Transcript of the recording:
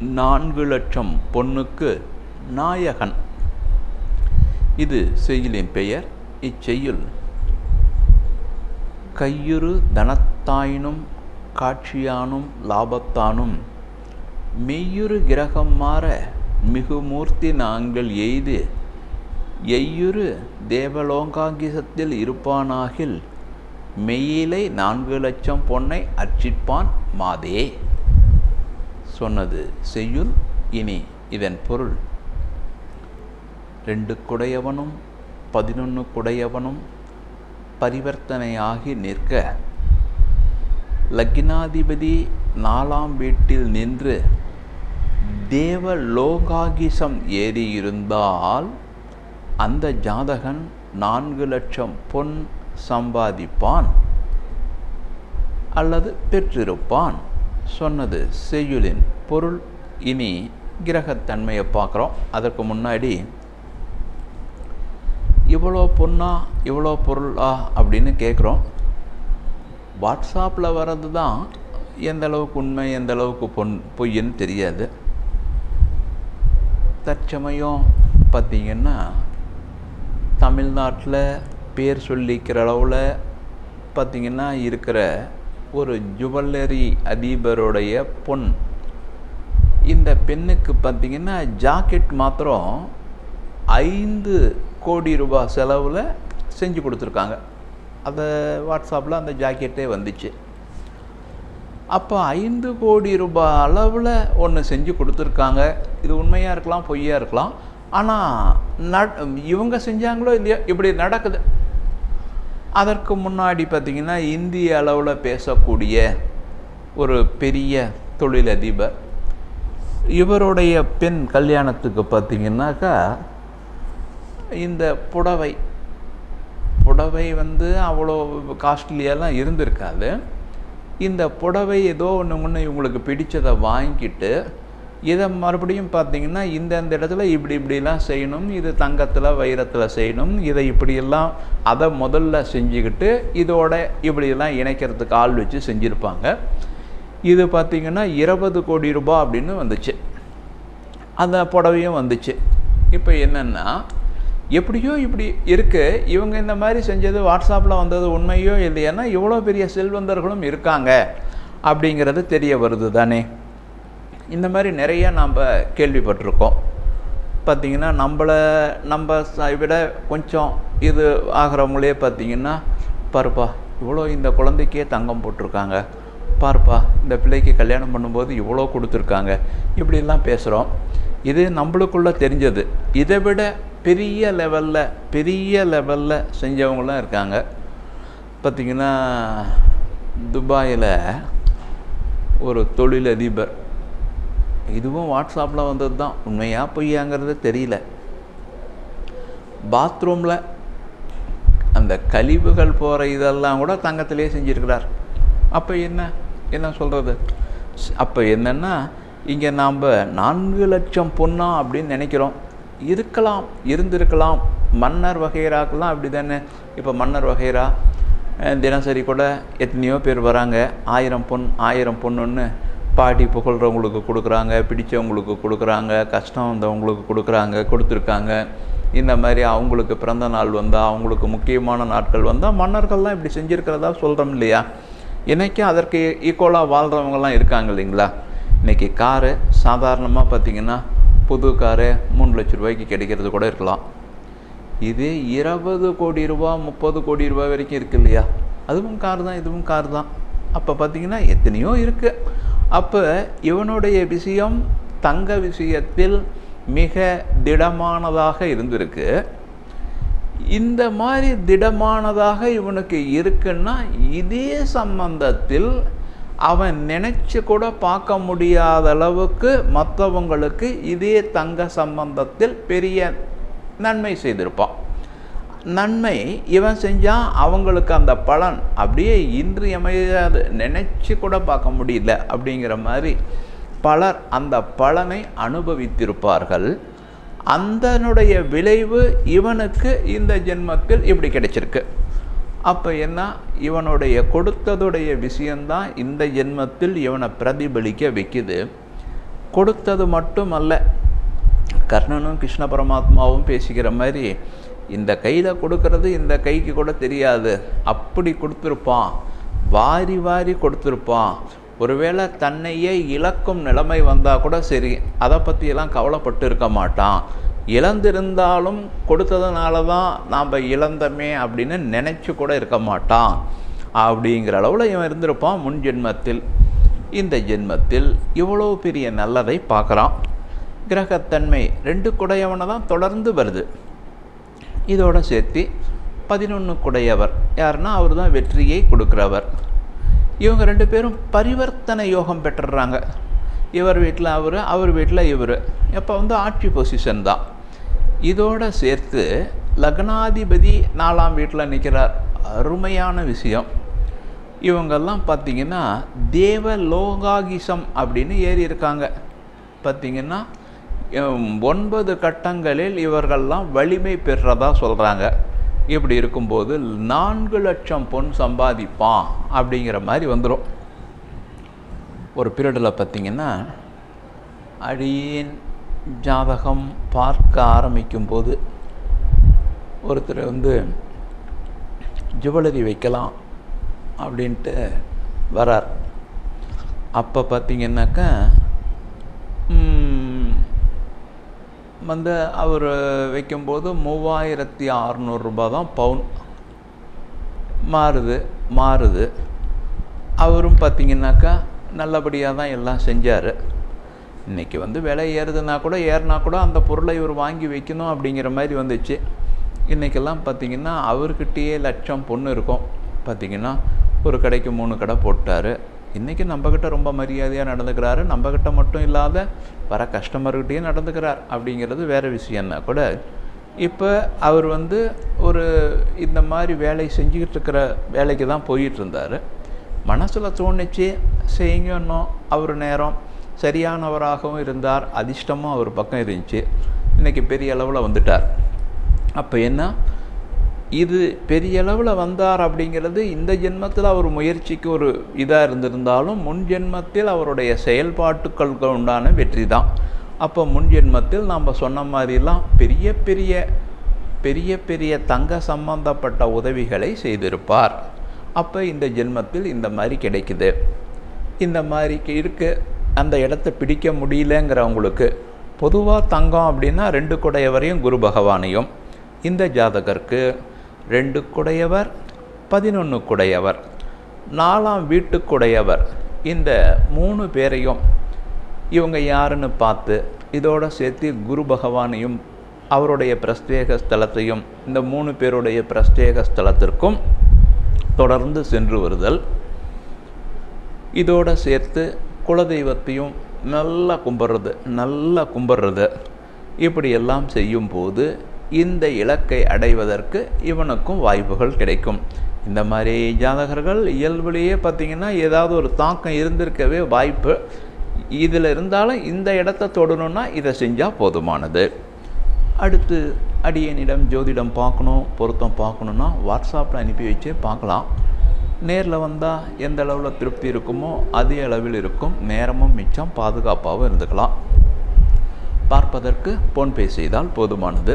நான்கு லட்சம் பொண்ணுக்கு நாயகன். இது செய்யுளின் பெயர். இச்செய்யுள் கையுறு தனத்தாயினும் காட்சியானும் லாபத்தானும் மெய்யுறு கிரகம் மாற மிகுமூர்த்தி நாங்கள் எய்து எய்யுறு தேவலோங்காங்கிசத்தில் இருப்பானாகில் மெய்யிலை நான்கு லட்சம் பொன்னை அர்ச்சிப்பான் மாதே. சொன்னது செய்யுள் இனி இதன் பொருள். ரெண்டு குடையவனும் பதினொன்று குடையவனும் பரிவர்த்தனையாகி நிற்க லக்னாதிபதி நாலாம் வீட்டில் நின்று தேவ லோகாகிசம் ஏறியிருந்தால் அந்த ஜாதகன் நான்கு லட்சம் பொன் சம்பாதிப்பான் அல்லது பெற்றிருப்பான். சொன்னது செய்யுளின் பொருள். இனி கிரகத்தன்மையை பார்க்குறோம். அதற்கு முன்னாடி இவ்வளோ பொண்ணா இவ்வளோ பொருளா அப்படின்னு கேட்குறோம். வாட்ஸ்அப்பில் வர்றது தான் எந்த அளவுக்கு உண்மை எந்த அளவுக்கு பொன் பொய்ன்னு தெரியாது. தற்சமயம் பார்த்திங்கன்னா தமிழ்நாட்டில் பேர் சொல்லிக்கிற அளவில் பார்த்திங்கன்னா இருக்கிற ஒரு ஜுவல்லரி அதிபருடைய பொன். இந்த பெண்ணுக்கு பார்த்திங்கன்னா ஜாக்கெட் மாத்திரம் ஐந்து கோடி ரூபாய் செலவில் செஞ்சு கொடுத்துருக்காங்க. அதை வாட்ஸ்அப்பில் அந்த ஜாக்கெட்டே வந்துச்சு. அப்போ ஐந்து கோடி ரூபாய் அளவில் ஒன்று செஞ்சு கொடுத்துருக்காங்க. இது உண்மையாக இருக்கலாம் பொய்யாக இருக்கலாம். ஆனால் நட் இவங்க செஞ்சாங்களோ இல்லையோ இப்படி நடக்குது. அதற்கு முன்னாடி பார்த்திங்கன்னா இந்திய அளவில் பேசக்கூடிய ஒரு பெரிய தொழிலதிபர் இவருடைய பெண் கல்யாணத்துக்கு பார்த்திங்கனாக்கா இந்த புடவை புடவை வந்து அவ்வளோ காஸ்ட்லியெல்லாம் இருந்திருக்காது. இந்த புடவை ஏதோ ஒன்று ஒன்று இவங்களுக்கு பிடிச்சதை வாங்கிட்டு இதை மறுபடியும் பார்த்தீங்கன்னா இந்தந்த இடத்துல இப்படி இப்படிலாம் செய்யணும் இது தங்கத்தில் வைரத்தில் செய்யணும் இதை இப்படியெல்லாம் அதை முதல்ல செஞ்சுக்கிட்டு இதோட இப்படியெல்லாம் இணைக்கிறதுக்கு ஆள் வச்சு செஞ்சுருப்பாங்க. இது பார்த்திங்கன்னா இருபது கோடி ரூபாய் அப்படின்னு வந்துச்சு. அந்த புடவையும் வந்துச்சு. இப்போ என்னென்னா எப்படியோ இப்படி இருக்குது இவங்க இந்த மாதிரி செஞ்சது வாட்ஸ்அப்பில் வந்தது உண்மையோ இல்லையானா இவ்வளோ பெரிய செல்வந்தர்களும் இருக்காங்க அப்படிங்கிறது தெரிய வருது தானே. இந்த மாதிரி நிறைய நாம் கேள்விப்பட்டிருக்கோம். பார்த்திங்கன்னா நம்மளை நம்ம விட கொஞ்சம் இது ஆகிறவங்களே பார்த்திங்கன்னா பாருப்பா இவ்வளோ இந்த குழந்தைக்கே தங்கம் போட்டிருக்காங்க. பாருப்பா இந்த பிள்ளைக்கு கல்யாணம் பண்ணும்போது இவ்வளோ கொடுத்துருக்காங்க. இப்படிலாம் பேசுகிறோம் இது நம்மளுக்குள்ளே தெரிஞ்சது. இதை விட பெரிய லெவலில் பெரிய லெவலில் செஞ்சவங்களாம் இருக்காங்க. பார்த்திங்கன்னா துபாயில் ஒரு தொழிலதிபர் இதுவும் வாட்ஸ்அப்பில் வந்தது தான். உண்மையாக பொய்யாங்கிறது தெரியல. பாத்ரூமில் அந்த கழிவுகள் போகிற இதெல்லாம் கூட தங்கத்திலே செஞ்சுருக்கிறார். அப்போ என்ன? என்ன சொல்கிறது அப்போ என்னென்னா இங்கே நாம் நான்கு லட்சம் பொண்ணா அப்படின்னு நினைக்கிறோம். இருக்கலாம் இருந்திருக்கலாம். மன்னர் வகைராக்கெல்லாம் அப்படி தானே. இப்போ மன்னர் வகைரா தினசரி கூட எத்தனையோ பேர் வராங்க. ஆயிரம் பொன் ஆயிரம் பொண்ணுன்னு பாட்டி புகழ்கிறவங்களுக்கு கொடுக்குறாங்க பிடித்தவங்களுக்கு கொடுக்குறாங்க கஷ்டம் வந்தவங்களுக்கு கொடுக்குறாங்க கொடுத்துருக்காங்க. இந்த மாதிரி அவங்களுக்கு பிறந்த நாள் வந்தால் அவங்களுக்கு முக்கியமான நாட்கள் வந்தால் மன்னர்கள்லாம் இப்படி செஞ்சுருக்கிறதா சொல்கிறோம் இல்லையா? இன்றைக்கும் அதற்கு ஈக்குவலாக வாழ்கிறவங்கலாம் இருக்காங்க இல்லைங்களா? இன்றைக்கி காரு சாதாரணமாக பார்த்திங்கன்னா புது காரு மூணு லட்ச ரூபாய்க்கு கிடைக்கிறது கூட இருக்கலாம். இதே இருபது கோடி ரூபா முப்பது கோடி ரூபா வரைக்கும் இருக்கு இல்லையா? அதுவும் கார் தான் இதுவும் கார் தான். அப்போ பார்த்திங்கன்னா எத்தனையோ இருக்குது அப்போ இவனுடைய விஷயம் தங்க விஷயத்தில் மிக திடமானதாக இருந்திருக்கு. இந்த மாதிரி திடமானதாக இவனுக்கு இருக்குன்னா இதே சம்பந்தத்தில் அவன் நினச்சி கூட பார்க்க முடியாத அளவுக்கு மற்றவங்களுக்கு இதே தங்க சம்பந்தத்தில் பெரிய நன்மை செய்திருப்பான். நன்மை இவன் செஞ்சால் அவங்களுக்கு அந்த பலன் அப்படியே இன்றியமையாது நினச்சி கூட பார்க்க முடியல அப்படிங்கிற மாதிரி பலர் அந்த பலனை அனுபவித்திருப்பார்கள். அந்தனுடைய விளைவு இவனுக்கு இந்த ஜென்மத்தில் இப்படி கிடைச்சிருக்கு. அப்போ என்ன? இவனுடைய கொடுத்ததுடைய விஷயந்தான் இந்த ஜென்மத்தில் இவனை பிரதிபலிக்க வைக்குது. கொடுத்தது மட்டும் அல்ல கர்ணனும் கிருஷ்ண பரமாத்மாவும் பேசிக்கிற மாதிரி இந்த கையில் கொடுக்கறது இந்த கைக்கு கூட தெரியாது. அப்படி கொடுத்துருப்பான். வாரி வாரி கொடுத்துருப்பான். ஒருவேளை தன்னையே இழக்கும் நிலைமை வந்தால் கூட சரி. அதை பற்றியெல்லாம் கவலைப்பட்டு இருக்க மாட்டான். இழந்திருந்தாலும் கொடுத்ததுனால தான் நாம் இழந்தமே அப்படின்னு நினச்சி கூட இருக்க மாட்டான். அப்படிங்கிற அளவில் இவன் இருந்திருப்பான் முன் ஜென்மத்தில். இந்த ஜென்மத்தில் இவ்வளோ பெரிய நல்லதை பார்க்குறான். கிரகத்தன்மை ரெண்டு குடையவனை தான் தொடர்ந்து வருது. இதோட சேர்த்து பதினொன்று குடையவர் யாருன்னா அவர் தான் வெற்றியை கொடுக்குறவர். இவங்க ரெண்டு பேரும் பரிவர்த்தனை யோகம் பெற்றுடுறாங்க இவர் வீட்டில் அவர் அவர் வீட்டில் இவர். இப்போ வந்து ஆட்சி பொசிஷன் தான். இதோட சேர்த்து லக்னாதிபதி நாலாம் வீட்டில் நிற்கிறார் அருமையான விஷயம். இவங்கெல்லாம் பார்த்திங்கன்னா தேவ லோகாகிசம் அப்படின்னு ஏறி இருக்காங்க பார்த்திங்கன்னா ஒன்பது கட்டங்களில் இவர்கள்லாம் வலிமை பெற்றதா சொல்கிறாங்க இப்படி இருக்கும்போது நான்கு லட்சம் பொன் சம்பாதிப்பான் அப்படிங்கிற மாதிரி வந்துடும் ஒரு பீரியடில் பார்த்திங்கன்னா அடியின் ஜாதகம் பார்க்க ஆரம்பிக்கும் போது ஒருத்தர் வந்து ஜுவல்லரி வைக்கலாம் அப்படின்ட்டு வரார். அப்போ பார்த்திங்கன்னாக்கா வந்து அவர் வைக்கும்போது மூவாயிரத்தி அறநூறுரூபா தான் பவுன் மாறுது மாறுது. அவரும் பார்த்திங்கனாக்கா நல்லபடியாக தான் எல்லாம் செஞ்சார். இன்றைக்கி வந்து விலை ஏறுதுன்னா கூட ஏறினா கூட அந்த பொருளை இவர் வாங்கி வைக்கணும் அப்படிங்கிற மாதிரி வந்துச்சு. இன்றைக்கெல்லாம் பார்த்திங்கன்னா அவர்கிட்டயே லட்சம் பொண்ணு இருக்கும். பார்த்திங்கன்னா ஒரு கடைக்கு மூணு கடை போட்டார். இன்றைக்கி நம்மக்கிட்ட ரொம்ப மரியாதையாக நடந்துக்கிறாரு. நம்மக்கிட்ட மட்டும் இல்லாத வர கஸ்டமர்கிட்டையும் நடந்துக்கிறார் அப்படிங்கிறது வேறு விஷயம்னா கூட. இப்போ அவர் வந்து ஒரு இந்த மாதிரி வேலை செஞ்சுக்கிட்டு இருக்கிற வேலைக்கு தான் போயிட்டு இருந்தார். மனசில் தோணுச்சு செய்யணும் அவர் நேரம். சரியானவராகவும் இருந்தார் அதிர்ஷ்டமும் அவர் பக்கம் இருந்துச்சு. இன்றைக்கி பெரிய அளவில் வந்துட்டார். அப்போ என்ன? இது பெரிய அளவில் வந்தார் அப்படிங்கிறது இந்த ஜென்மத்தில் அவர் முயற்சிக்கு ஒரு இதாக இருந்திருந்தாலும் முன் ஜென்மத்தில் அவருடைய செயல்பாட்டுக்களுக்கு உண்டான வெற்றி தான். அப்போ முன் ஜென்மத்தில் நாம் சொன்ன மாதிரிலாம் பெரிய பெரிய பெரிய பெரிய தங்க சம்பந்தப்பட்ட உதவிகளை செய்திருப்பார். அப்போ இந்த ஜென்மத்தில் இந்த மாதிரி கிடைக்குது. இந்த மாதிரி இருக்கு. அந்த இடத்த பிடிக்க முடியலங்கிறவங்களுக்கு பொதுவாக தங்கம் அப்படின்னா ரெண்டு குடையவரையும் குரு பகவானையும். இந்த ஜாதகருக்கு ரெண்டு குடையவர் பதினொன்று குடையவர் நாலாம் வீட்டுக்குடையவர். இந்த மூணு பேரையும் இவங்க யாருன்னு பார்த்து இதோட சேர்த்து குரு பகவானையும் அவருடைய பிரஸ்தேக ஸ்தலத்தையும் இந்த மூணு பேருடைய பிரஸ்தேக ஸ்தலத்திற்கும் தொடர்ந்து சென்று வருதல். இதோட சேர்த்து குலதெய்வத்தையும் நல்லா கும்பிட்றது நல்லா கும்பிட்றது. இப்படியெல்லாம் செய்யும்போது இந்த இலக்கை அடைவதற்கு இவனுக்கும் வாய்ப்புகள் கிடைக்கும். இந்த மாதிரி ஜாதகர்கள் இயல்புலேயே பார்த்திங்கன்னா ஏதாவது ஒரு தாக்கம் இருந்திருக்கவே வாய்ப்பு. இதில் இருந்தாலும் இந்த இடத்த தொடணும்னா இதை செஞ்சால் போதுமானது. அடுத்து அடியனிடம் ஜோதிடம் பார்க்கணும் பொருத்தம் பார்க்கணுன்னா வாட்ஸ்அப்பில் அனுப்பி வச்சு பார்க்கலாம். நேரில் வந்தால் எந்த அளவில் திருப்தி இருக்குமோ அதே அளவில் இருக்கும். நேரமும் மிச்சம் பாதுகாப்பாகவும் இருந்துக்கலாம். பார்ப்பதற்கு ஃபோன்பே செய்தால் போதுமானது.